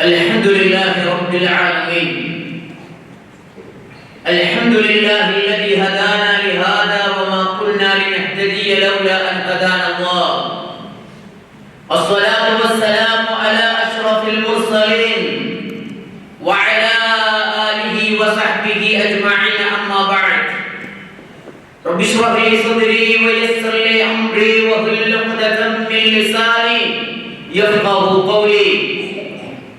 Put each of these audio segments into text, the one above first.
الحمد لله رب العالمين الحمد لله الذي هدانا لهذا وما كنا لنهتدي لولا أن هدانا الله. الصلاة والسلام على أشرف المرسلين وعلى آله وصحبه أجمعين أما بعد. رب اشرح لي صدري ويسر لي أمري واحلل عقدة من لساني يفقه قولي.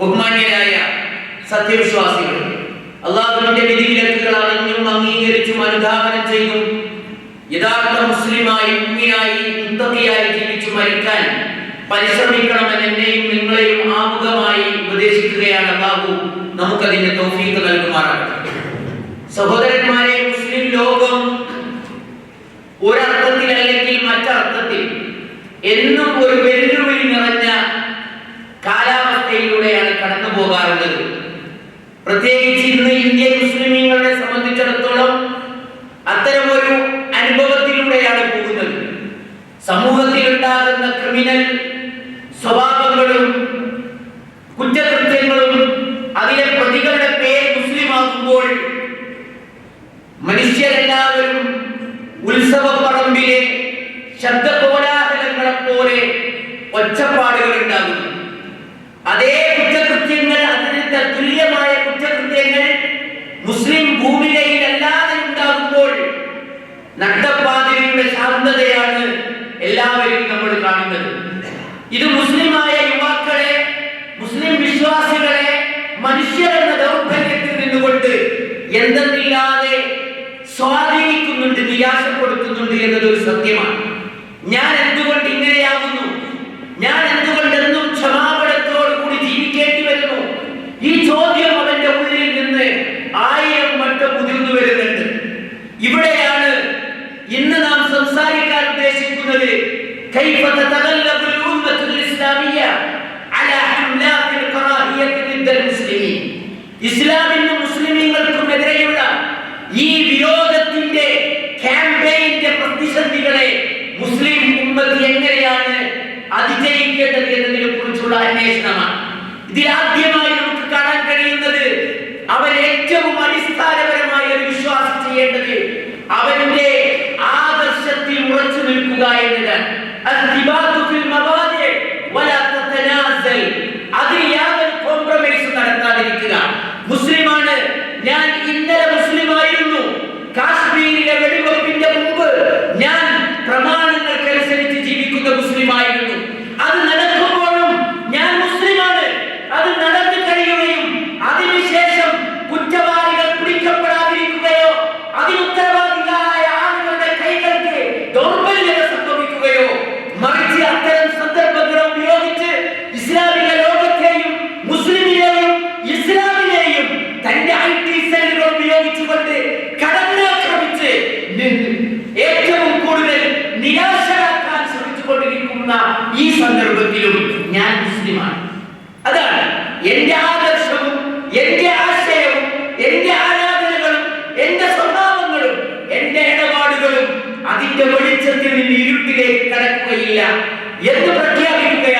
ബഹുമാന്യരായ സത്യവിശ്വാസികൾ അള്ളാഹുവിന്റെ വിധിവിലക്കുകൾ അറിഞ്ഞും അംഗീകരിച്ചും അനുധാപനം ചെയ്തും യഥാർത്ഥ മുസ്ലിമായി ഉമ്മിയായി ഉത്തമിയായി ജീവിച്ചു മരിക്കാൻ പരിശ്രമിക്കണമെന്ന് എന്നെയും നിങ്ങളെയും ആമുഖമായി ഉപദേശിക്കുകയാണ് അള്ളാഹു. നമുക്കതിന്റെ തോഫീക്ക് നൽകുമാറാകട്ടെ. സഹോദരന്മാരെ മുസ്ലിം ലോകം ഒരർത്ഥത്തിൽ അല്ലെങ്കിൽ മറ്റർത്ഥത്തിൽ എന്നും ഒരു വെല്ലുവിളി നിറഞ്ഞ കാലാവസ്ഥയിലൂടെയാണ് പോകാറുള്ളത്. പ്രത്യേകിച്ച് ഇന്ന് ഇന്ത്യൻ മുസ്ലിമീങ്ങളെ സംബന്ധിച്ചിടത്തോളം അത്തരമൊരു അനുഭവത്തിലൂടെയാണ് പോകുന്നത്. സമൂഹത്തിൽ ഉണ്ടാകുന്ന ക്രിമിനൽ സ്വഭാവങ്ങളും കുറ്റകൃത്യങ്ങളും അതിലെ പ്രതികളുടെ പേര് മുസ്ലിമാകുമ്പോൾ മനുഷ്യരെല്ലാവരും ഉത്സവ പറമ്പിലെ ശബ്ദ കോലാഹലങ്ങളെ പോലെ ഒച്ചപ്പാടുകൾ ഉണ്ടാകുന്നു അതേ കുറ്റകൃത്യങ്ങൾ മുസ്ലിം ഭൂമികയിൽ അല്ലാതെ ഉണ്ടാകുമ്പോൾ നട്ടപ്പാതിരിയുടെ ശാന്തതയാണ് എല്ലാവരും നമ്മൾ കാണുന്നത്. ഇത് മുസ്ലിമായ യുവാക്കളെ മുസ്ലിം വിശ്വാസികളെ മനുഷ്യരെന്ന ദൗർബല്യത്തിൽ നിന്നുകൊണ്ട് എന്തെന്നില്ലാതെ സ്വാധീനിക്കുന്നുണ്ട് നിരാശപ്പെടുത്തുന്നുണ്ട് എന്നതൊരു സത്യമാണ്. ഞാൻ എന്തുകൊണ്ട് ഇവിടെയാണ് ഇന്ന് നാം സംസാരിക്കാൻ ഉദ്ദേശിക്കുന്നത് كيف تتغلب الأمة الإسلامية على حملات الكراهية ضد المسلمين ഇസ്ലാമിനും മുസ്ലിമീങ്ങൾക്കും എതിരെയുള്ള ഈ വിരോധത്തിന്റെ ക്യാമ്പയിന്റെ പ്രതിസന്ധികളെ മുസ്ലിം ഉമ്മത്ത് എങ്ങനെയാണ് അതിജയിക്കേണ്ടത് എന്നതിനെ കുറിച്ചുള്ള അന്വേഷണമാണ് ഇതിൽ ആദ്യമായി قائلنا الثبات في المبادئ ولا تتنازل. നിരാശരാക്കാൻ ശ്രമിച്ചുകൊണ്ടിരിക്കുന്ന ഈ സന്ദർഭത്തിലും ഞാൻ മുസ്ലിമാണ്. അതാണ് എന്റെ ആദർശവും എന്റെ ആശയവും എന്റെ ആരാധനകളും എന്റെ സ്വഭാവങ്ങളും എന്റെ ഇടപാടുകളും അതിന്റെ വെളിച്ചത്തിൽ നിന്ന് ഇരുട്ടിലേക്ക് കടക്കുകയില്ല എന്ന് പ്രഖ്യാപിക്കുകയാണ്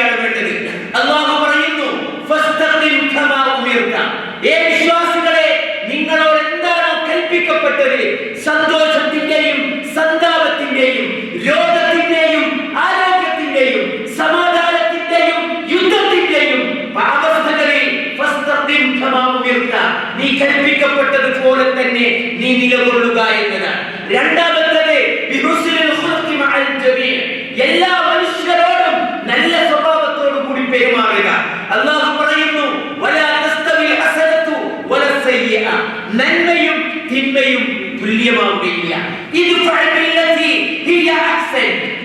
നന്മയും തിന്മയും തുല്യമാവുകയില്ല.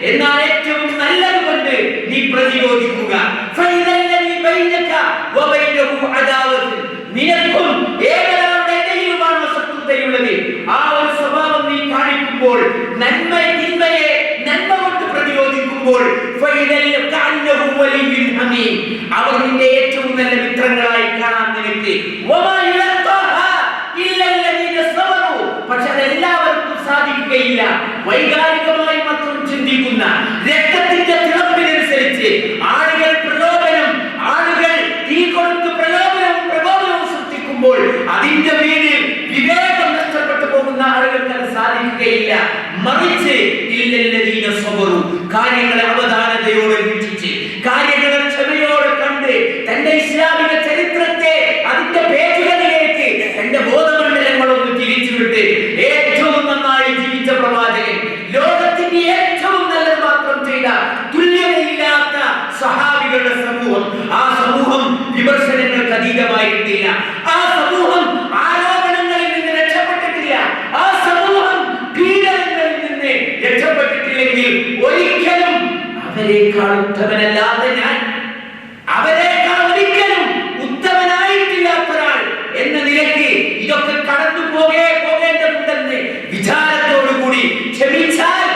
എന്നാൽ ഏറ്റവും നല്ലത് കൊണ്ട് നീ പ്രതിരോധിക്കുക നിനക്കും ആ ഒരു സ്വഭാവം നീ കാണിക്കുമ്പോൾ തിന്മയെ നന്മ കൊണ്ട് പ്രതിരോധിക്കുമ്പോൾ അവർ നിന്റെ ഏറ്റവും നല്ല മിത്രങ്ങളായി മറിച്ച് ഇല്ലല്ലദീന സബറു കാര്യങ്ങളെ അവധാനതയോടെ വീക്ഷിച്ച് കാര്യങ്ങളെ ക്ഷമയോടെ കണ്ട് തന്റെ ഇസ്ലാമിക ചരിത്രത്തെ അതിന്റെ പേജുകളിലേക്ക് തന്റെ ബോധമണ്ഡലങ്ങളൊന്ന് തിരിച്ചുവിട്ട് ഏറ്റവും നന്നായി ജീവിച്ച പ്രവാചകൻ ലോകത്തിന്റെ ഏറ്റവും നല്ലത് മാത്രം ചെയ്ത തുല്യതയില്ലാത്ത സഹാബികളുടെ സമൂഹം ആ സമൂഹം വിമർശനങ്ങൾക്ക് അതീതമായിട്ടില്ല. അവരെക്കാൾ ഉത്തമനല്ലാതെ ഞാൻ അവരെക്കാൾ ഒരിക്കലും ഉത്തമനായിട്ടില്ലാത്ത ഒരാൾ എന്ന നിലയ്ക്ക് ഇതൊക്കെ കടന്നു പോകേ പോകേണ്ടതുണ്ടെന്ന് വിചാരത്തോടുകൂടി ക്ഷമിച്ചാൽ.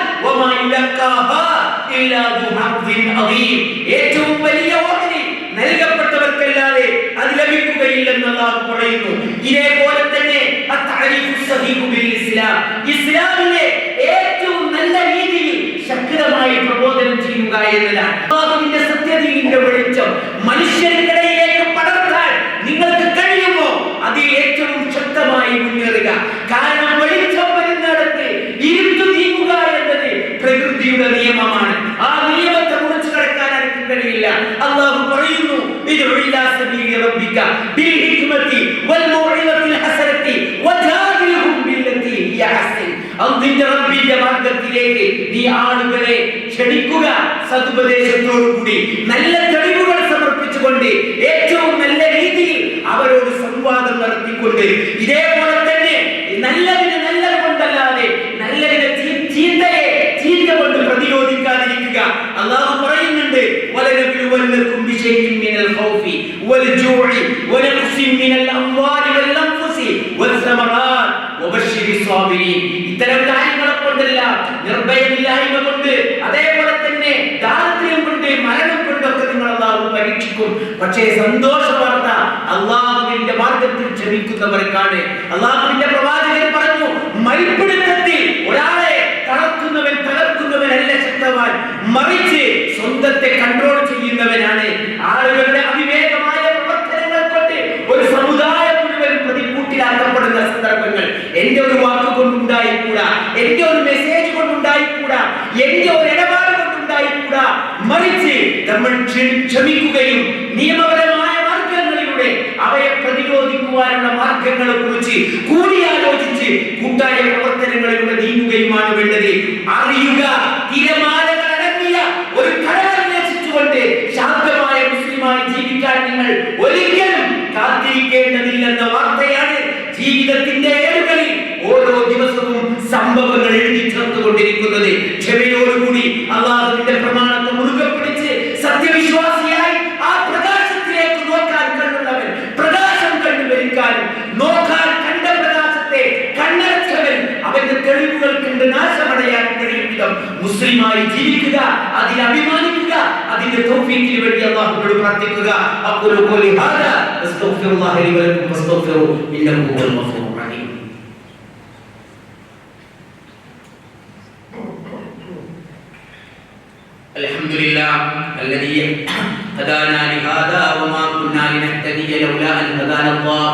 ഏറ്റവും വലിയ ഓഹരി നൽകപ്പെട്ടവർക്കല്ലാതെ അത് ലഭിക്കുകയില്ലെന്ന് അള്ളാഹു പറയുന്നു ഇതേപോലെ തന്നെ ഇസ്ലാം പ്രബോധനം ചെയ്യുക എന്നതാണ്. സത്യദീനിന്റെ വെളിച്ചം മനുഷ്യർക്കിടയിലേക്ക് പടർത്താൻ നിങ്ങൾക്ക് കഴിയുമോ? അതിൽ ഏറ്റവും ശക്തമായി മുന്നേറുക. കാരണം വെളിച്ചം വരുന്നിടത്ത് ഇരുട്ടു നീങ്ങുക എന്നത് പ്രകൃതിയുടെ നിയമമാണ്. ആ നിയമത്തെ മുറിച്ചു കടക്കാൻ ആർക്കും കഴിയില്ല. അള്ളാഹു പറയുന്നു മാർഗത്തിലേക്ക് നീ ആളുകളെ ക്ഷണിക്കുക സതുപദേശത്തോടുകൂടി നല്ല തെളിവുകൾ സമർപ്പിച്ചുകൊണ്ട് ഏറ്റവും നല്ല രീതിയിൽ അവരോട് സംവാദം നടത്തിക്കൊണ്ട് ഇതേപോലെ തന്നെ നല്ലതിന് നല്ലത് കൊണ്ടല്ലാതെ നല്ലതിന് ചീത്തയെ ചീത്ത കൊണ്ട് പ്രതിരോധിക്കാതിരിക്കുക. അള്ളാഹു പറയുന്നുണ്ട് ഇത്തരം കാര്യങ്ങളെ കൊണ്ടല്ല നിർഭയമില്ലായ്മ കൊണ്ട് അതേപോലെ തന്നെ ദാരിദ്ര്യം കൊണ്ട് മരണം കൊണ്ടൊക്കെ നിങ്ങൾ അള്ളാഹു പരീക്ഷിക്കും. പക്ഷേ സന്തോഷ വാർത്ത അള്ളാഹുവിന്റെ മാർഗത്തിൽ ക്ഷമിക്കുന്നവർക്കാണ് അള്ളാഹുവിന്റെ പ്രവാചകൻ പറഞ്ഞു മൈപ്പിടുത്തത്തിൽ ഒരാളെ തളർക്കുന്നവൻ തകർക്കുന്നവനല്ല ശക്തവാൻ. മറിച്ച് സ്വന്തത്തെ കൺട്രോൾ മാർഗങ്ങളെ കുറിച്ച് കൂടിയാലോചിച്ച് കൂട്ടായ പ്രവർത്തനങ്ങളിലൂടെ നീങ്ങുകയുമാണ് വേണ്ടത്. അറിയുക തിരമാലകൾ അടങ്ങിയ ഒരു കടൽ അന്വേഷിച്ചുകൊണ്ട് ശാന്തമായ മുസ്ലിമായി ജീവിക്കാൻ നിങ്ങൾ ഒരിക്കലും കാത്തിരിക്കേണ്ടതില്ലെന്ന വാർത്തയാണ് ജീവിതത്തിന്റെ ഏടുകളിൽ ഓരോ ദിവസവും സംഭവങ്ങൾ എഴുതി ചേർത്തുകൊണ്ടിരിക്കുന്നത്. ക്ഷമയോടുകൂടി അള്ളാഹുവിന്റെ പ്രമാണത്തെ മുറുകെ പിടിച്ച് സത്യവിശ്വാസിയായി മുസ്ലിമായി ജീവിക്കുക അതിൽ അഭിമാനിക്കുക അതിന്റെ തൗഫീഖിന് വേണ്ടി അള്ളാഹുവോട് പ്രാർത്ഥിക്കുക അഖൂലു ഖൗലി ഹാദാ അസ്തഗ്ഫിറുല്ലാഹ ലി വലക്കും ഫസ്തഗ്ഫിറു ഇന്നഹു ഹുവൽ ഗഫൂറുർ റഹീം الحمد لله الذي هدانا لهذا وما كنا لنهتدي لولا ان هدانا الله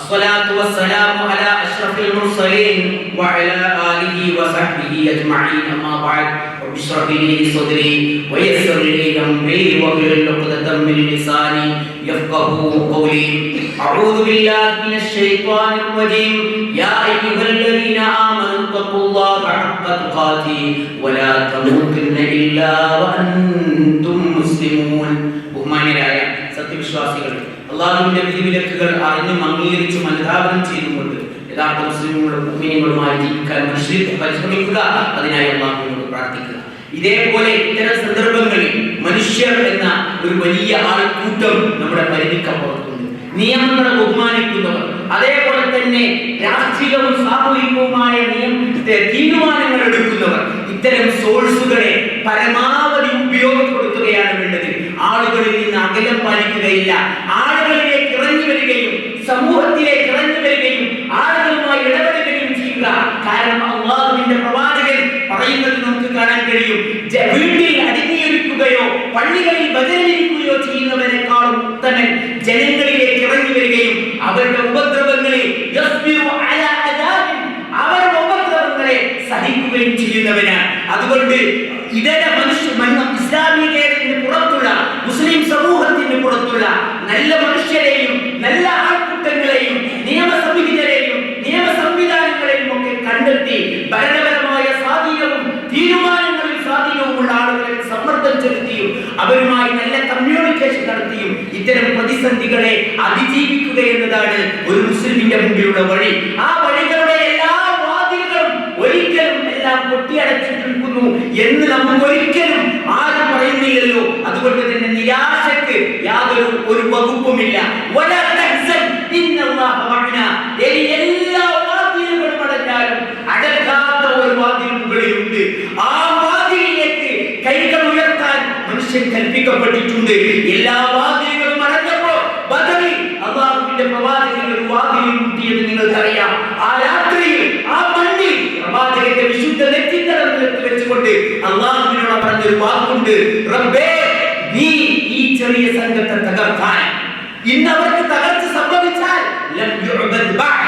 الصلاة والسلام على أشرف المرسلين وعلى آله وصحبه أجمعين أما بعد. رب لي صدري ويسر لي أمري واحلل عقدة من لساني يفقه قولي. أعوذ بالله من الشيطان الرجيم. يا أيها الذين آمنوا اتقوا الله حق تقاته ولا تموتن إلا وأنتم അള്ളാഹുവിന്റെ വിധിവിലക്കുകൾ അറിഞ്ഞും അംഗീകരിച്ചും അനുധാപനം ചെയ്തുകൊണ്ട് യഥാർത്ഥ മുസ്ലിമുകളും മുസ്ലിങ്ങളുമായി ജീവിക്കാൻ പരിശ്രമിക്കുക അതിനായി അള്ളാഹുവിനോട് പ്രാർത്ഥിക്കുക. ഇതേപോലെ ഇത്തരം സന്ദർഭങ്ങളിൽ മനുഷ്യർ എന്ന ഒരു വലിയ ആൾക്കൂട്ടം നമ്മുടെ പരിധിക്കപ്പുറത്തുണ്ട്. നിയമങ്ങളെ ബഹുമാനിക്കുന്നവർ അതേപോലെ തന്നെ രാഷ്ട്രീയവും സാമൂഹികവുമായ നിയമത്തെ തീരുമാനങ്ങൾ എടുക്കുന്നവർ ഇത്തരം സോഴ്സുകളെ പരമാവധി ഉപയോഗപ്പെടുത്തുകയാണ് വേണ്ടത്. ആളുകളിൽ നിന്ന് അകലം പാലിക്കുകയില്ല. ആളുകളിലേക്ക് ഇറങ്ങി വരികയും സമൂഹത്തിലേക്ക് ഇറങ്ങി വരികയും ആളുകളുമായി ഇടപെടുകയും ചെയ്യുക. കാരണം അള്ളാഹുവിന്റെ പ്രവാചകൻ പറയുന്നത് നമുക്ക് കാണാൻ കഴിയും. വീട്ടിൽ അടങ്ങിയിരിക്കുകയോ പള്ളികളിൽ ബദലിരിക്കുകയോ ചെയ്യുന്നവരെക്കാളും ഉത്തമൻ ജനങ്ങളിലേക്ക് ഇറങ്ങി വരികയും അവരുടെ ഉപദ്രവങ്ങളിൽ അവരുടെ ഉപദ്രവങ്ങളെ സഹിക്കുകയും ചെയ്യുന്നവനാണ്. അതുകൊണ്ട് ഇതര അവരുമായി നല്ല കമ്മ്യൂണിക്കേഷൻ നടത്തിയും ഇത്തരം പ്രതിസന്ധികളെ അതിജീവിക്കുക എന്നതാണ് ഒരു മുസ്ലിമിന്റെ മുമ്പിലുള്ള വഴി. ആ വഴികളുടെ എല്ലാ വാതിലുകളും ഒരിക്കലും എല്ലാം കൊട്ടിയടച്ചിട്ടിരിക്കുന്നു എന്ന് നമുക്ക് ഒരിക്കലും ആരും പറയുന്നില്ലല്ലോ. അതുകൊണ്ട് തന്നെ നിരാശക്ക് യാതൊരു ഒരു വകുപ്പുമില്ല. വലാ മനുഷ്യൻ കൽപ്പിക്കപ്പെട്ടിട്ടുണ്ട് എല്ലാ വാതിലുകളും അടഞ്ഞപ്പോ ബദറി അള്ളാഹുവിന്റെ പ്രവാചകൻ ഒരു വാതിലിൽ മുട്ടിയത് നിങ്ങൾക്കറിയാം. ആ രാത്രിയിൽ ആ മണ്ണിൽ പ്രവാചകന്റെ വിശുദ്ധ നെറ്റിത്തടത്ത് വെച്ചുകൊണ്ട് അള്ളാഹുവിനോട് പറഞ്ഞൊരു വാക്കുണ്ട്. റബ്ബേ നീ ഈ ചെറിയ സംഘത്തെ തകർത്താൻ. ഇന്ന് അവർക്ക് തകർച്ച സംഭവിച്ചാൽ ലം യുഅബദ്.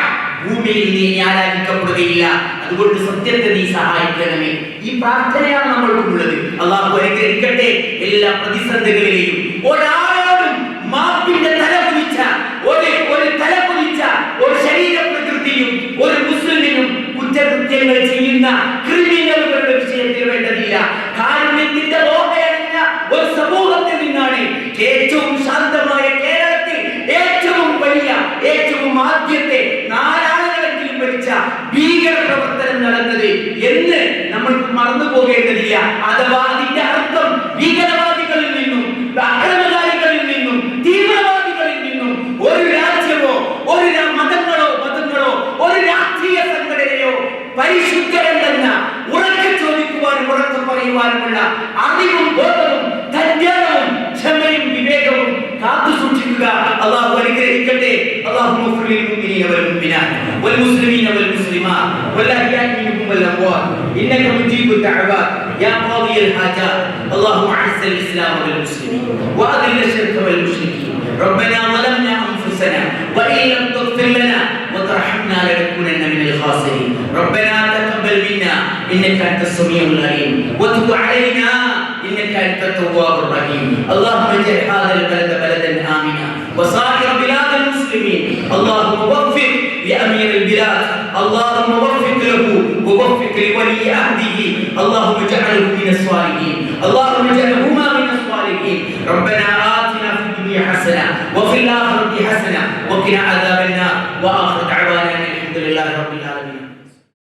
ഭൂമിയിൽ നീ ആരാധിക്കപ്പെടുകയില്ല അതുകൊണ്ട് സത്യത്തെ നീ സഹായിക്കണമേ. ഈ പ്രാർത്ഥനയാണ് നമ്മൾക്കുള്ളത്. അള്ളാഹു അനുഗ്രഹിക്കട്ടെ എല്ലാ പ്രതിസന്ധികളിലെയും. ഒരാളോടും മാപ്പിന്റെ തല കുതിച്ച ഒരു ഒരു തല കുതിച്ച ഒരു ശരീര പ്രകൃതിയും ഒരു മുസ്ലിമിനും കുറ്റകൃത്യങ്ങൾ ചെയ്യുന്ന ക്രിമിനലുകളുടെ വിഷയത്തിൽ വേണ്ടതില്ല. കാരുണ്യത്തിന്റെ ഓഹയണിഞ്ഞ ഒരു സമൂഹത്തിൽ നിന്നാണ് ഏറ്റവും ശാന്തമായ പോകേണ്ടതില്ല. അഥവാ അതിന്റെ അർത്ഥം ഭീകരവാദികളിൽ നിന്നും അക്രമകാരികളിൽ നിന്നും തീവ്രവാദികളിൽ നിന്നും ഒരു രാജ്യമോ ഒരു മതങ്ങളോ മതങ്ങളോ ഒരു രാഷ്ട്രീയ സംഘടനയോ പരിശുദ്ധരല്ലെന്ന ഉറക്കെ ചോദിക്കുവാനും ഉറക്കെ പറയുവാനുമുള്ള അറിവും ബോധവും ധന്യവും ക്ഷമയും വിവേകവും കാത്തു സൂക്ഷിക്കുക അള്ളാഹു അനുഗ്രഹിക്കട്ടെ. അള്ളാഹു للمؤمنين والمؤمنات والمسلمين والمسلمات والأحياء منهم والأموات. إنك مجيب الدعوات يا قاضي الحاجات. اللهم أعز الإسلام والمسلمين وأذل الشرك والمشركين. ربنا ظلمنا أنفسنا وإن لم تغفر لنا وترحمنا لنكونن من الخاسرين. ربنا تقبل منا إنك أنت السميع العليم. وتب علينا إنك أنت التواب الرحيم. اللهم اجعل هذا البلد بلدا آمنا. وسائر بلاد المسلمين. اللهم وفق لأمير البلاد. اللهم وفق له ووفق لولي عهده. اللهم اجعله من الصالحين. اللهم اجعلهما من الصالحين. ربنا آتنا في الدنيا حسنة وفي الآخرة حسنة وقنا عذاب